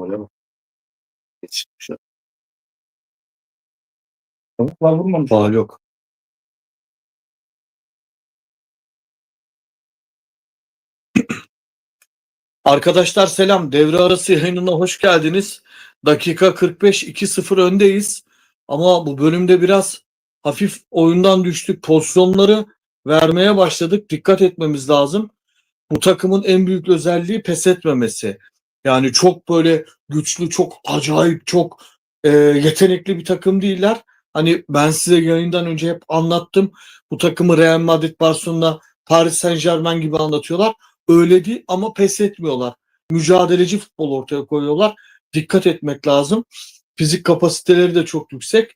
hocam. Yetişmiş. Tavuklar vurmamış. Faal yok. Arkadaşlar selam. Devre arası yayınına hoş geldiniz. Dakika 45 2-0 öndeyiz. Ama bu bölümde biraz hafif oyundan düştük. Pozisyonları vermeye başladık. Dikkat etmemiz lazım. Bu takımın en büyük özelliği pes etmemesi. Yani çok böyle güçlü, çok acayip, çok e, yetenekli bir takım değiller. Hani ben size yayından önce hep anlattım. Bu takımı Real Madrid, Barcelona, Paris Saint Germain gibi anlatıyorlar. Öyle değil ama pes etmiyorlar. Mücadeleci futbol ortaya koyuyorlar. Dikkat etmek lazım. Fizik kapasiteleri de çok yüksek.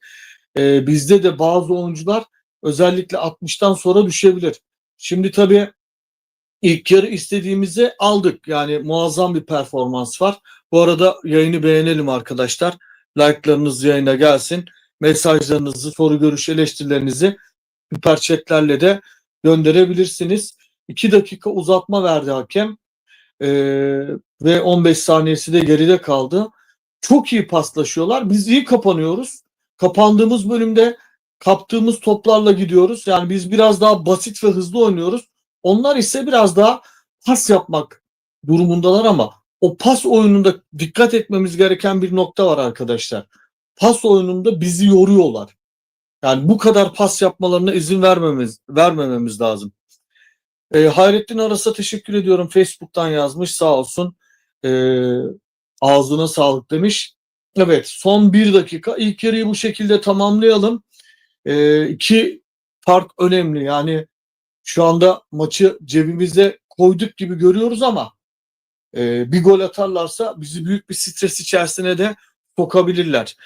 Ee, bizde de bazı oyuncular özellikle 60'tan sonra düşebilir. Şimdi tabii ilk yarı istediğimizi aldık. Yani muazzam bir performans var. Bu arada yayını beğenelim arkadaşlar. Like'larınız yayına gelsin. Mesajlarınızı, soru görüş eleştirilerinizi süper chatlerle de gönderebilirsiniz. 2 dakika uzatma verdi hakem. Ee, ve 15 saniyesi de geride kaldı. Çok iyi paslaşıyorlar. Biz iyi kapanıyoruz. Kapandığımız bölümde kaptığımız toplarla gidiyoruz. Yani biz biraz daha basit ve hızlı oynuyoruz. Onlar ise biraz daha pas yapmak durumundalar ama o pas oyununda dikkat etmemiz gereken bir nokta var arkadaşlar. Pas oyununda bizi yoruyorlar. Yani bu kadar pas yapmalarına izin vermemiz vermememiz lazım. E, Hayrettin Aras'a teşekkür ediyorum. Facebook'tan yazmış sağ olsun. E, ağzına sağlık demiş. Evet son bir dakika. İlk yarıyı bu şekilde tamamlayalım. E, iki fark önemli. Yani şu anda maçı cebimize koyduk gibi görüyoruz ama e, bir gol atarlarsa bizi büyük bir stres içerisine de sokabilirler.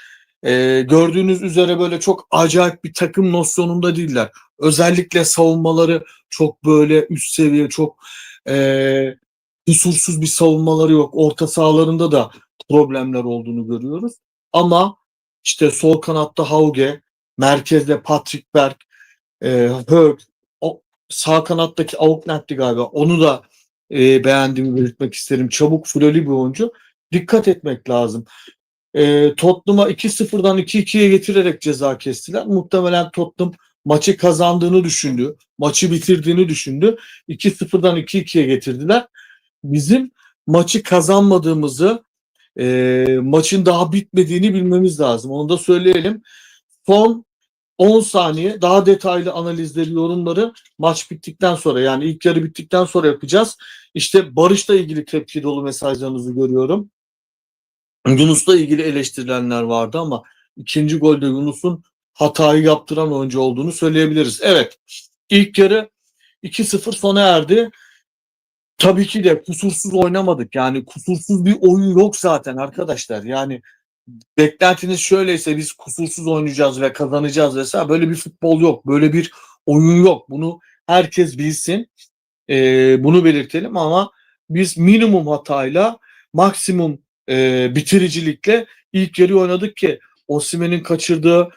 E, gördüğünüz üzere böyle çok acayip bir takım nosyonunda değiller. Özellikle savunmaları çok böyle üst seviye, çok e, kusursuz bir savunmaları yok. Orta sahalarında da problemler olduğunu görüyoruz. Ama işte sol kanatta Hauge, merkezde Patrick Berg, e, Hög, sağ kanattaki Auckland'di galiba. Onu da e, beğendiğimi belirtmek isterim. Çabuk, floli bir oyuncu. Dikkat etmek lazım. E, Tottenham'a 2-0'dan 2-2'ye getirerek ceza kestiler. Muhtemelen Tottenham maçı kazandığını düşündü. Maçı bitirdiğini düşündü. 2-0'dan 2-2'ye getirdiler. Bizim maçı kazanmadığımızı, e, maçın daha bitmediğini bilmemiz lazım. Onu da söyleyelim. Son 10 saniye daha detaylı analizleri, yorumları maç bittikten sonra yani ilk yarı bittikten sonra yapacağız. İşte Barış'la ilgili tepki dolu mesajlarınızı görüyorum. Yunus'la ilgili eleştirilenler vardı ama ikinci golde Yunus'un hatayı yaptıran oyuncu olduğunu söyleyebiliriz. Evet ilk yarı 2-0 sona erdi. Tabii ki de kusursuz oynamadık. Yani kusursuz bir oyun yok zaten arkadaşlar. Yani beklentiniz şöyleyse biz kusursuz oynayacağız ve kazanacağız vesaire böyle bir futbol yok. Böyle bir oyun yok. Bunu herkes bilsin. Ee, bunu belirtelim ama biz minimum hatayla maksimum e, bitiricilikle ilk yarı oynadık ki Osimhen'in kaçırdığı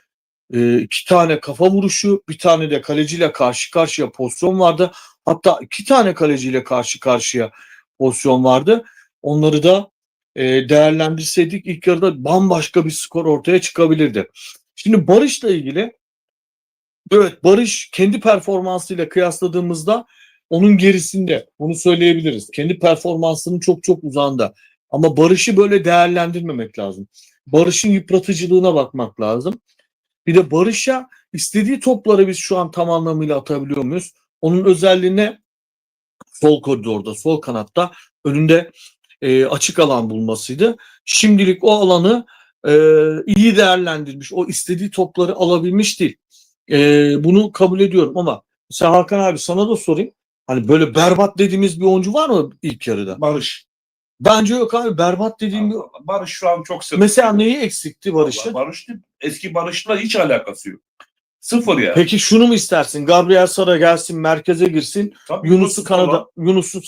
e, iki tane kafa vuruşu, bir tane de kaleciyle karşı karşıya pozisyon vardı. Hatta iki tane kaleciyle karşı karşıya pozisyon vardı. Onları da e, değerlendirseydik ilk yarıda bambaşka bir skor ortaya çıkabilirdi. Şimdi Barış'la ilgili evet Barış kendi performansıyla kıyasladığımızda onun gerisinde. Bunu söyleyebiliriz. Kendi performansının çok çok uzağında. Ama Barış'ı böyle değerlendirmemek lazım. Barış'ın yıpratıcılığına bakmak lazım. Bir de Barış'a istediği topları biz şu an tam anlamıyla atabiliyor muyuz? Onun özelliğine sol koridorda, sol kanatta önünde e, açık alan bulmasıydı. Şimdilik o alanı e, iyi değerlendirmiş. O istediği topları alabilmiş değil. E, bunu kabul ediyorum ama mesela Hakan abi sana da sorayım. Hani böyle berbat dediğimiz bir oyuncu var mı ilk yarıda? Barış. Bence yok abi. Berbat dediğim bir... Barış şu an çok sık. Mesela neyi eksikti Barış'ın? Barış değil, eski Barış'la hiç alakası yok. Sıfır ya. Peki şunu mu istersin? Gabriel Sara gelsin, merkeze girsin. Tabii Yunus'u kanada, Yunus'u.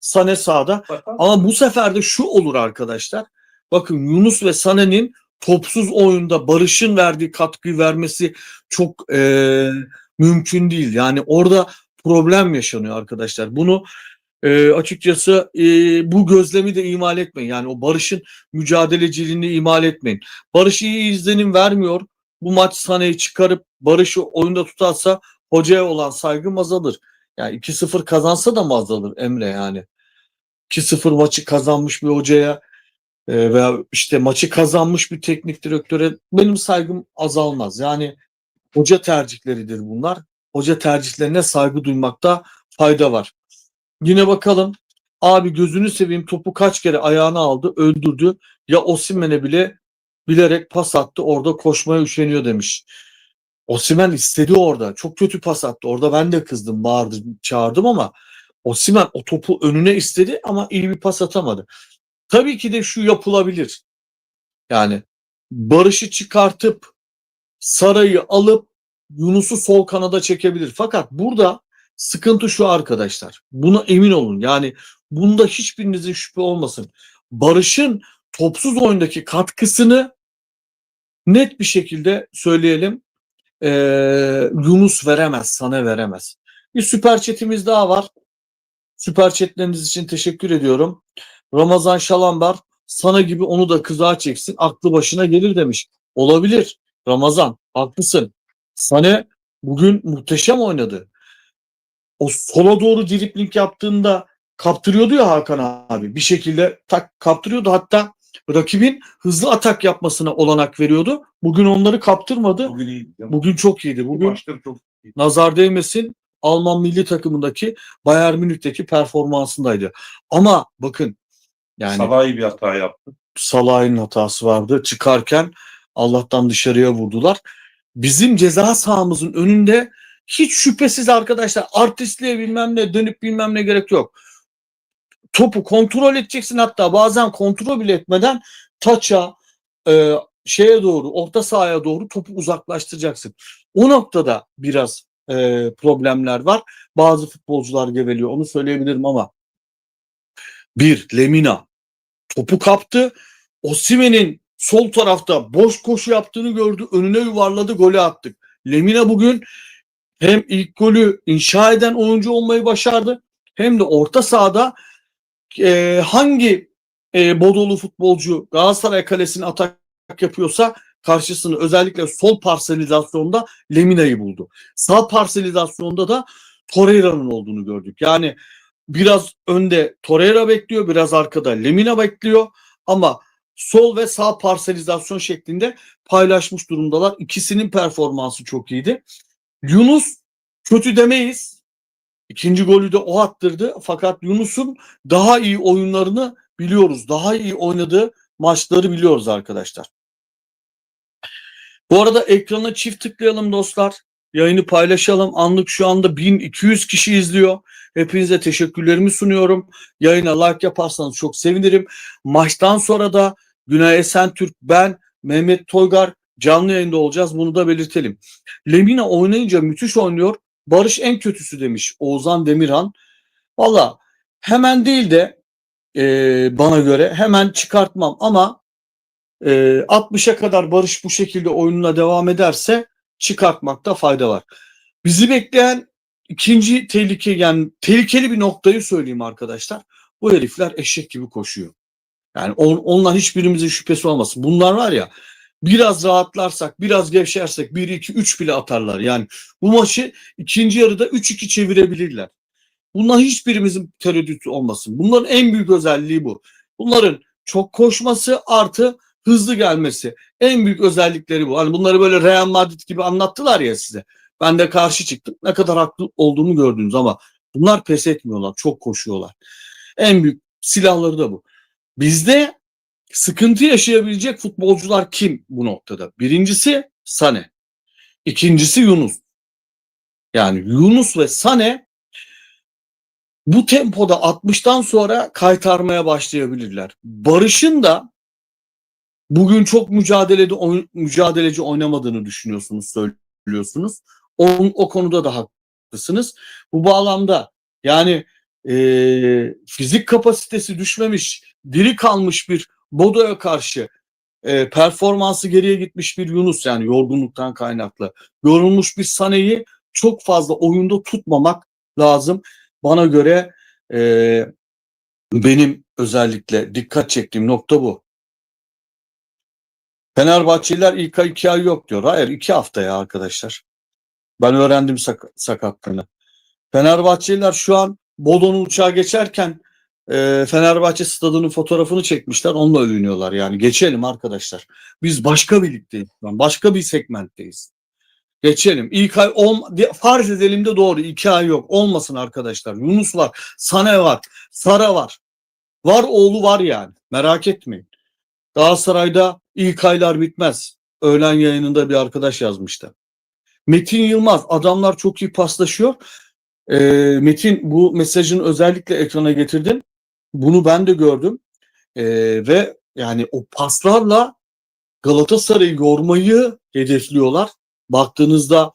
Sane sağda. Zaten Ama bu sefer de şu olur arkadaşlar. Bakın Yunus ve Sane'nin topsuz oyunda Barış'ın verdiği katkıyı vermesi çok eee, mümkün değil. Yani orada problem yaşanıyor arkadaşlar. Bunu e, açıkçası e, bu gözlemi de imal etmeyin. Yani o Barış'ın mücadeleciliğini imal etmeyin. Barış iyi izlenim vermiyor. Bu maç Sané'yi çıkarıp Barış'ı oyunda tutarsa hocaya olan saygım azalır. Yani 2-0 kazansa da mı azalır Emre yani? 2-0 maçı kazanmış bir hocaya e, veya işte maçı kazanmış bir teknik direktöre benim saygım azalmaz. Yani hoca tercihleridir bunlar. Hoca tercihlerine saygı duymakta fayda var. Yine bakalım. Abi gözünü seveyim topu kaç kere ayağına aldı, öldürdü. Ya Osimhen'e bile bilerek pas attı. Orada koşmaya üşeniyor demiş. Osimhen istedi orada. Çok kötü pas attı. Orada ben de kızdım, bağırdım, çağırdım ama Osimhen o topu önüne istedi ama iyi bir pas atamadı. Tabii ki de şu yapılabilir. Yani Barış'ı çıkartıp Saray'ı alıp Yunus'u sol kanada çekebilir. Fakat burada sıkıntı şu arkadaşlar. Buna emin olun. Yani bunda hiçbirinizin şüphe olmasın. Barış'ın topsuz oyundaki katkısını net bir şekilde söyleyelim. Ee, Yunus veremez, sana veremez. Bir süper chatimiz daha var. Süper chatleriniz için teşekkür ediyorum. Ramazan Şalambar sana gibi onu da kızağa çeksin aklı başına gelir demiş. Olabilir. Ramazan haklısın. Sane bugün muhteşem oynadı. O sola doğru dripling yaptığında kaptırıyordu ya Hakan abi. Bir şekilde tak kaptırıyordu. Hatta rakibin hızlı atak yapmasına olanak veriyordu. Bugün onları kaptırmadı. Bugün iyi. Bugün çok iyiydi. Bugün çok iyi. nazar değmesin Alman milli takımındaki Bayern Münih'teki performansındaydı. Ama bakın yani Salah iyi bir hata yaptı. Salah'ın hatası vardı. Çıkarken Allah'tan dışarıya vurdular. Bizim ceza sahamızın önünde hiç şüphesiz arkadaşlar artistliğe bilmem ne dönüp bilmem ne gerek yok. Topu kontrol edeceksin hatta bazen kontrol bile etmeden taça e, şeye doğru orta sahaya doğru topu uzaklaştıracaksın. O noktada biraz e, problemler var. Bazı futbolcular geveliyor onu söyleyebilirim ama bir Lemina topu kaptı. Osimhen'in sol tarafta boş koşu yaptığını gördü. Önüne yuvarladı golü attık. Lemina bugün hem ilk golü inşa eden oyuncu olmayı başardı hem de orta sahada e, hangi e, Bodolu futbolcu Galatasaray kalesine atak yapıyorsa karşısını özellikle sol parselizasyonda Lemina'yı buldu. Sağ parselizasyonda da Torreira'nın olduğunu gördük. Yani biraz önde Torreira bekliyor, biraz arkada Lemina bekliyor ama sol ve sağ parselizasyon şeklinde paylaşmış durumdalar. İkisinin performansı çok iyiydi. Yunus kötü demeyiz. İkinci golü de o attırdı. Fakat Yunus'un daha iyi oyunlarını biliyoruz. Daha iyi oynadığı maçları biliyoruz arkadaşlar. Bu arada ekrana çift tıklayalım dostlar. Yayını paylaşalım. Anlık şu anda 1200 kişi izliyor. Hepinize teşekkürlerimi sunuyorum. Yayına like yaparsanız çok sevinirim. Maçtan sonra da Günay Esentürk, ben, Mehmet Toygar canlı yayında olacağız. Bunu da belirtelim. Lemina oynayınca müthiş oynuyor. Barış en kötüsü demiş Oğuzhan Demirhan. Valla hemen değil de e, bana göre hemen çıkartmam ama e, 60'a kadar Barış bu şekilde oyununa devam ederse çıkartmakta fayda var. Bizi bekleyen ikinci tehlike yani tehlikeli bir noktayı söyleyeyim arkadaşlar. Bu herifler eşek gibi koşuyor. Yani on, ondan hiçbirimizin şüphesi olmasın. Bunlar var ya biraz rahatlarsak, biraz gevşersek 1 2 3 bile atarlar. Yani bu maçı ikinci yarıda 3-2 çevirebilirler. Bundan hiçbirimizin tereddütü olmasın. Bunların en büyük özelliği bu. Bunların çok koşması artı hızlı gelmesi. En büyük özellikleri bu. Hani bunları böyle Real Madrid gibi anlattılar ya size. Ben de karşı çıktım. Ne kadar haklı olduğumu gördünüz ama bunlar pes etmiyorlar. Çok koşuyorlar. En büyük silahları da bu. Bizde sıkıntı yaşayabilecek futbolcular kim bu noktada? Birincisi Sane. İkincisi Yunus. Yani Yunus ve Sane bu tempoda 60'tan sonra kaytarmaya başlayabilirler. Barış'ın da bugün çok mücadelede mücadeleci oynamadığını düşünüyorsunuz, söylüyorsunuz. O, o konuda da haklısınız. Bu bağlamda yani e, fizik kapasitesi düşmemiş, diri kalmış bir Bodo'ya karşı e, performansı geriye gitmiş bir Yunus yani yorgunluktan kaynaklı. Yorulmuş bir Sane'yi çok fazla oyunda tutmamak lazım. Bana göre Ee, benim özellikle dikkat çektiğim nokta bu. Fenerbahçeliler ilk ay iki ay yok diyor. Hayır iki hafta ya arkadaşlar. Ben öğrendim sak- sakatlığını. Fenerbahçeliler şu an Bodo'nun uçağa geçerken e, Fenerbahçe stadının fotoğrafını çekmişler. Onunla övünüyorlar yani. Geçelim arkadaşlar. Biz başka bir ligdeyiz. Başka bir segmentteyiz. Geçelim. İlk ay on, farz edelim de doğru. iki ay yok. Olmasın arkadaşlar. Yunus var. Sane var. Sara var. Var oğlu var yani. Merak etmeyin. Galatasaray'da ilk aylar bitmez. Öğlen yayınında bir arkadaş yazmıştı. Metin Yılmaz adamlar çok iyi paslaşıyor. Ee, Metin bu mesajını özellikle ekrana getirdin. Bunu ben de gördüm. Ee, ve yani o paslarla Galatasaray'ı yormayı hedefliyorlar. Baktığınızda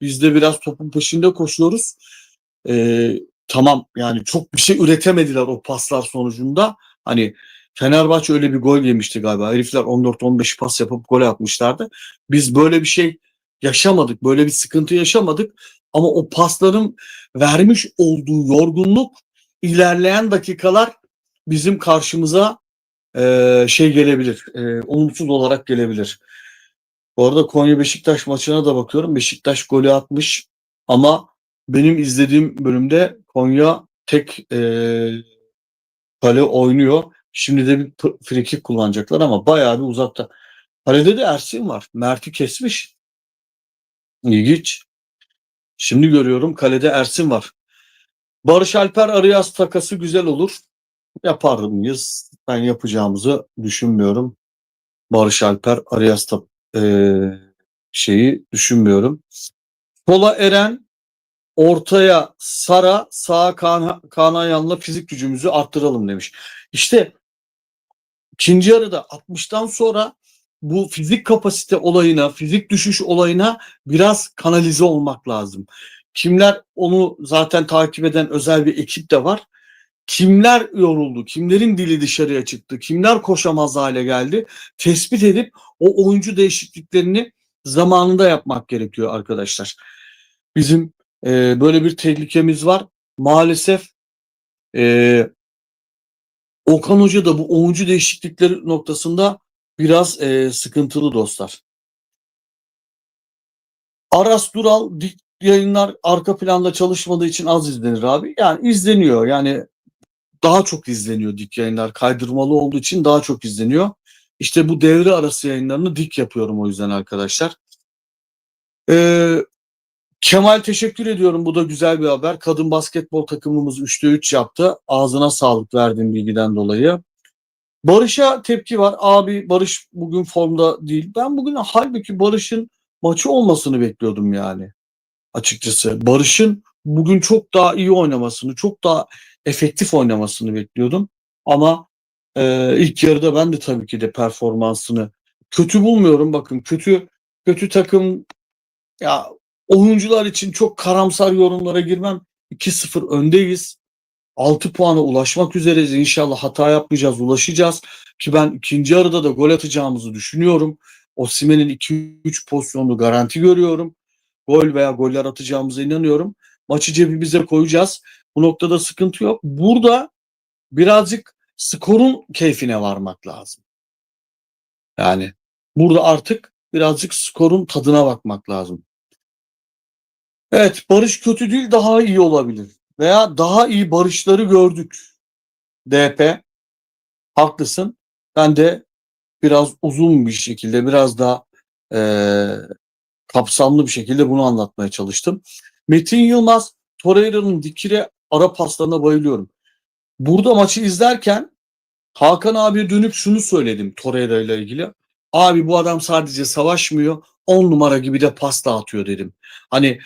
biz de biraz topun peşinde koşuyoruz. Ee, tamam yani çok bir şey üretemediler o paslar sonucunda. Hani Fenerbahçe öyle bir gol yemişti galiba. Herifler 14-15 pas yapıp gol atmışlardı. Biz böyle bir şey yaşamadık. Böyle bir sıkıntı yaşamadık. Ama o pasların vermiş olduğu yorgunluk ilerleyen dakikalar bizim karşımıza eee, şey gelebilir. eee, olumsuz olarak gelebilir. Bu arada Konya Beşiktaş maçına da bakıyorum. Beşiktaş golü atmış ama benim izlediğim bölümde Konya tek eee kale oynuyor. Şimdi de bir kick kullanacaklar ama bayağı bir uzakta. Kalede de Ersin var. Mert'i kesmiş. İlginç. Şimdi görüyorum kalede Ersin var. Barış Alper Arias takası güzel olur. Yapar mıyız? Ben yapacağımızı düşünmüyorum. Barış Alper Arias ta- eee, şeyi düşünmüyorum. Sola Eren, ortaya Sara, sağa Kaan, Kaan Ayhan'la fizik gücümüzü arttıralım demiş. İşte ikinci yarıda 60'tan sonra bu fizik kapasite olayına, fizik düşüş olayına biraz kanalize olmak lazım. Kimler onu zaten takip eden özel bir ekip de var. Kimler yoruldu, kimlerin dili dışarıya çıktı, kimler koşamaz hale geldi tespit edip o oyuncu değişikliklerini zamanında yapmak gerekiyor arkadaşlar. Bizim e, böyle bir tehlikemiz var. Maalesef e, Okan Hoca da bu oyuncu değişiklikleri noktasında biraz e, sıkıntılı dostlar. Aras Dural dik yayınlar arka planda çalışmadığı için az izlenir abi. Yani izleniyor. Yani daha çok izleniyor dik yayınlar. Kaydırmalı olduğu için daha çok izleniyor. İşte bu devre arası yayınlarını dik yapıyorum o yüzden arkadaşlar. Ee, Kemal teşekkür ediyorum. Bu da güzel bir haber. Kadın basketbol takımımız 3'te 3 yaptı. Ağzına sağlık verdiğim bilgiden dolayı. Barış'a tepki var. Abi Barış bugün formda değil. Ben bugün halbuki Barış'ın maçı olmasını bekliyordum yani. Açıkçası. Barış'ın bugün çok daha iyi oynamasını, çok daha efektif oynamasını bekliyordum. Ama e, ilk yarıda ben de tabii ki de performansını kötü bulmuyorum. Bakın kötü kötü takım ya oyuncular için çok karamsar yorumlara girmem. 2-0 öndeyiz. 6 puana ulaşmak üzereyiz. İnşallah hata yapmayacağız, ulaşacağız. Ki ben ikinci yarıda da gol atacağımızı düşünüyorum. Osimhen'in 2-3 pozisyonunu garanti görüyorum. Gol veya goller atacağımıza inanıyorum. Maçı cebimize koyacağız. Bu noktada sıkıntı yok. Burada birazcık skorun keyfine varmak lazım. Yani burada artık birazcık skorun tadına bakmak lazım. Evet Barış kötü değil daha iyi olabilir. Veya daha iyi Barışları gördük. DP haklısın. Ben de biraz uzun bir şekilde biraz daha eee, kapsamlı bir şekilde bunu anlatmaya çalıştım. Metin Yılmaz Torreira'nın dikire ara paslarına bayılıyorum. Burada maçı izlerken Hakan abiye dönüp şunu söyledim Torreira ile ilgili. Abi bu adam sadece savaşmıyor 10 numara gibi de pas dağıtıyor dedim. Hani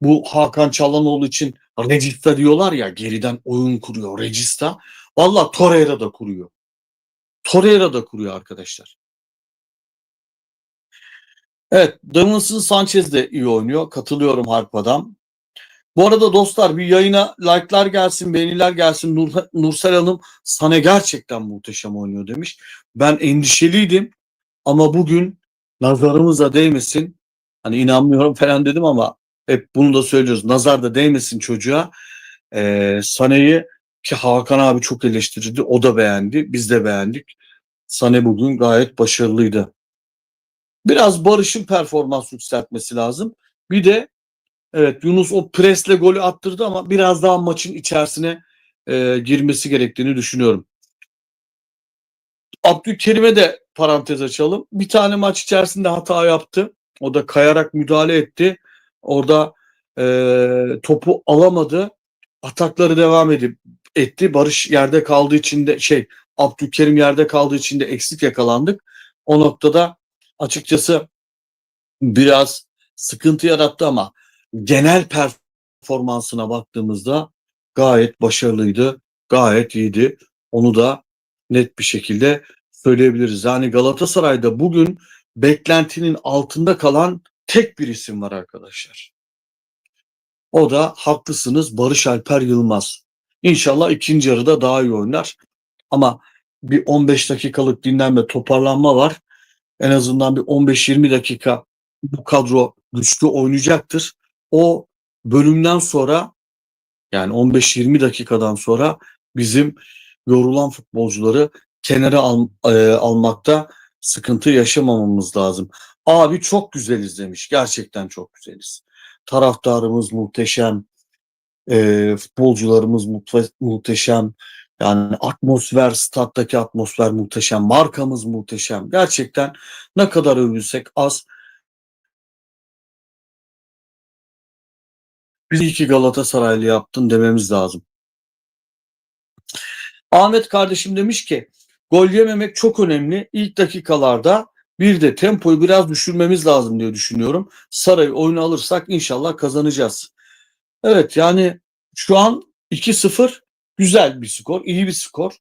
bu Hakan Çalhanoğlu için Regista diyorlar ya geriden oyun kuruyor Regista. Valla Torreira da kuruyor. Torreira da kuruyor arkadaşlar. Evet Davinson Sanchez de iyi oynuyor. Katılıyorum Harp Adam. Bu arada dostlar bir yayına like'lar gelsin, beğeniler gelsin. Nur, Nursel Hanım sana gerçekten muhteşem oynuyor demiş. Ben endişeliydim ama bugün nazarımıza değmesin. Hani inanmıyorum falan dedim ama hep bunu da söylüyoruz. Nazar da değmesin çocuğa. Ee, Sane'yi ki Hakan abi çok eleştirdi. O da beğendi. Biz de beğendik. Sane bugün gayet başarılıydı. Biraz Barış'ın performans yükseltmesi lazım. Bir de evet Yunus o presle golü attırdı ama biraz daha maçın içerisine e, girmesi gerektiğini düşünüyorum. Abdülkerim'e de parantez açalım. Bir tane maç içerisinde hata yaptı. O da kayarak müdahale etti. Orada e, topu alamadı. Atakları devam edip etti. Barış yerde kaldığı için de şey Abdülkerim yerde kaldığı için de eksik yakalandık. O noktada açıkçası biraz sıkıntı yarattı ama genel performansına baktığımızda gayet başarılıydı. Gayet iyiydi. Onu da net bir şekilde söyleyebiliriz. Yani Galatasaray'da bugün beklentinin altında kalan tek bir isim var arkadaşlar. O da haklısınız Barış Alper Yılmaz. İnşallah ikinci yarıda daha iyi oynar. Ama bir 15 dakikalık dinlenme toparlanma var. En azından bir 15-20 dakika bu kadro güçlü oynayacaktır. O bölümden sonra yani 15-20 dakikadan sonra bizim yorulan futbolcuları kenara al, e, almakta sıkıntı yaşamamamız lazım. Abi çok güzel izlemiş. Gerçekten çok güzeliz. Taraftarımız muhteşem. E, futbolcularımız muhteşem. Yani atmosfer, stat'taki atmosfer muhteşem. Markamız muhteşem. Gerçekten ne kadar övülsek az. Biz iyi ki Galatasaraylı yaptın dememiz lazım. Ahmet kardeşim demiş ki gol yememek çok önemli. İlk dakikalarda bir de tempoyu biraz düşürmemiz lazım diye düşünüyorum. Saray'ı oyunu alırsak inşallah kazanacağız. Evet yani şu an 2-0 güzel bir skor, iyi bir skor.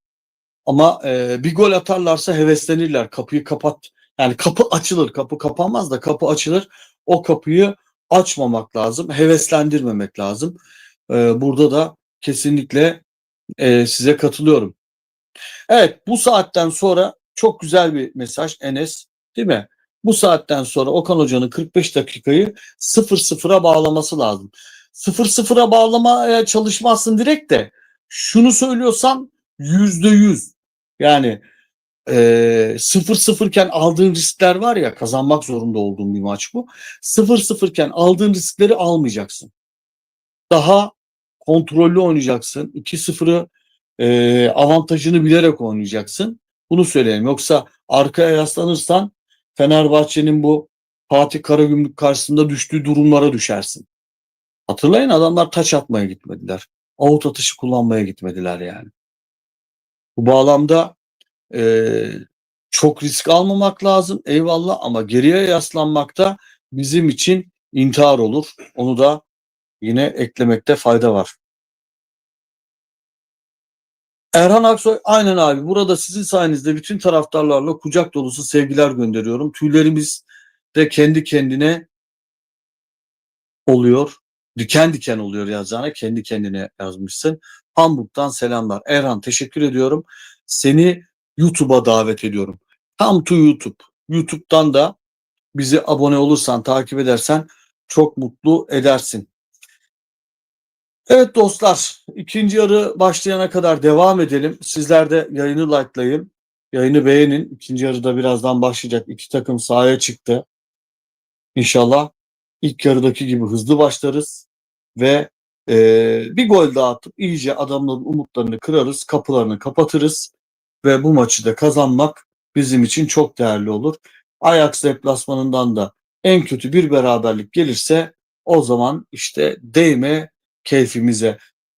Ama e, bir gol atarlarsa heveslenirler. Kapıyı kapat. Yani kapı açılır. Kapı kapanmaz da kapı açılır. O kapıyı açmamak lazım. Heveslendirmemek lazım. E, burada da kesinlikle e, size katılıyorum. Evet bu saatten sonra çok güzel bir mesaj Enes değil mi? Bu saatten sonra Okan Hoca'nın 45 dakikayı 0-0'a bağlaması lazım. 0-0'a bağlamaya çalışmazsın direkt de şunu söylüyorsan %100 yani e, 0-0 iken aldığın riskler var ya kazanmak zorunda olduğun bir maç bu. 0-0 iken aldığın riskleri almayacaksın. Daha kontrollü oynayacaksın. 2-0'ı e, avantajını bilerek oynayacaksın. Bunu söyleyelim. Yoksa arkaya yaslanırsan Fenerbahçe'nin bu Fatih Karagümrük karşısında düştüğü durumlara düşersin. Hatırlayın adamlar taç atmaya gitmediler. Avut atışı kullanmaya gitmediler yani. Bu bağlamda e, çok risk almamak lazım eyvallah ama geriye yaslanmakta bizim için intihar olur. Onu da yine eklemekte fayda var. Erhan Aksoy aynen abi burada sizin sayenizde bütün taraftarlarla kucak dolusu sevgiler gönderiyorum. Tüylerimiz de kendi kendine oluyor. Diken diken oluyor yazacağına kendi kendine yazmışsın. Hamburg'dan selamlar. Erhan teşekkür ediyorum. Seni YouTube'a davet ediyorum. Tam to YouTube. YouTube'dan da bizi abone olursan, takip edersen çok mutlu edersin. Evet dostlar, ikinci yarı başlayana kadar devam edelim. Sizler de yayını likelayın, yayını beğenin. İkinci yarıda birazdan başlayacak. İki takım sahaya çıktı. İnşallah ilk yarıdaki gibi hızlı başlarız ve e, bir gol daha atıp iyice adamların umutlarını kırarız, kapılarını kapatırız ve bu maçı da kazanmak bizim için çok değerli olur. Ajax deplasmanından da en kötü bir beraberlik gelirse o zaman işte değme keyfimize.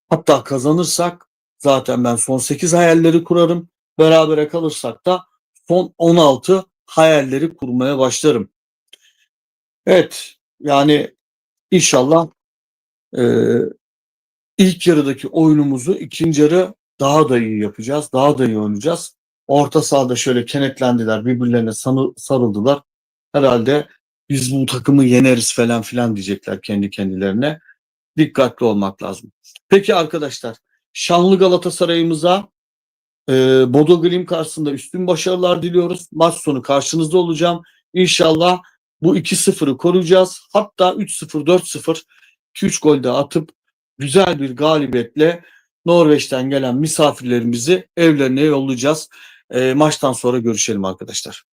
Hatta kazanırsak zaten ben son 8 hayalleri kurarım. Berabere kalırsak da son 16 hayalleri kurmaya başlarım. Evet yani inşallah e, ilk yarıdaki oyunumuzu ikinci yarı daha da iyi yapacağız. Daha da iyi oynayacağız. Orta sahada şöyle kenetlendiler. Birbirlerine sarıldılar. Herhalde biz bu takımı yeneriz falan filan diyecekler kendi kendilerine. Dikkatli olmak lazım. Peki arkadaşlar şanlı Galatasaray'ımıza e, Bodo Glim karşısında üstün başarılar diliyoruz. Maç sonu karşınızda olacağım. İnşallah bu 2-0'ı koruyacağız. Hatta 3-0, 4-0, 2-3 gol de atıp güzel bir galibiyetle Norveç'ten gelen misafirlerimizi evlerine yollayacağız. Ee, maçtan sonra görüşelim arkadaşlar.